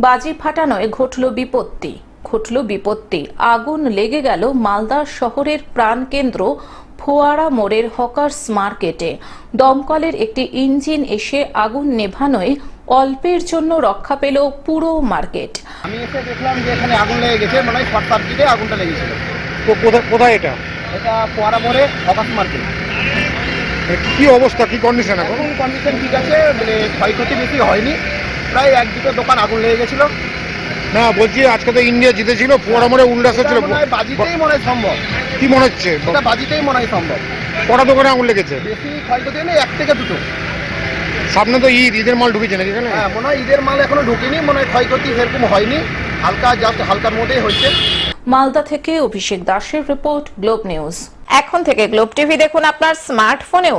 বাজি ফাটানোয় ঘটল বিপত্তি। ঘটল বিপত্তি। আগুন লেগে গেল মালদা শহরের প্রাণকেন্দ্র ফোয়ারা মোড়ের হকার্স মার্কেটে। দমকলের একটি ইঞ্জিন এসে আগুন নেভানোয় অল্পের জন্য রক্ষা পেল পুরো মার্কেট। আমি এসে দেখলাম যে এখানে আগুন লেগে গেছে মনে শর্ট সার্কিটে আগুনটা লেগেছিল কো- কোথায় কোথায় এটা? এটা ফোয়ারা মোড়ে অকাশ মার্কেট। কি অবস্থা কি কন্ডিশন এখন? কন্ডিশন ঠিক আছে মানে ক্ষয়ক্ষতি বেশি হয়নি। প্রায় এক দুটো দোকান আগুন লেগে গেছিল। না বলছি আজকে তো ইন্ডিয়া জিতেছিল ফোয়ারা মোড়ে উল্লাস এটা ছিল হয় বাজিতেই মনে হয় সম্ভব। কি মনে হচ্ছে? এটা বাজিতেই মনে হয় সম্ভব। কটা দোকানে আগুন লেগেছে? বেশি ক্ষয়ক্ষতি নেই এক থেকে দুটো। সামনে তো ঈদ ঈদের মাল ঢুকেছে নাকি এখানে? হ্যাঁ মনে হয় ঈদের মাল এখনও ঢুকেনি মনে হয় ক্ষয়ক্ষতি সেরকম হয়নি। হালকা জাস্ট হালকার মধ্যেই হয়েছে। মালদা থেকে অভিষেক দাসের রিপোর্ট গ্লোব নিউজ। এখন থেকে গ্লোব টিভি দেখুন আপনার স্মার্টফোনেও।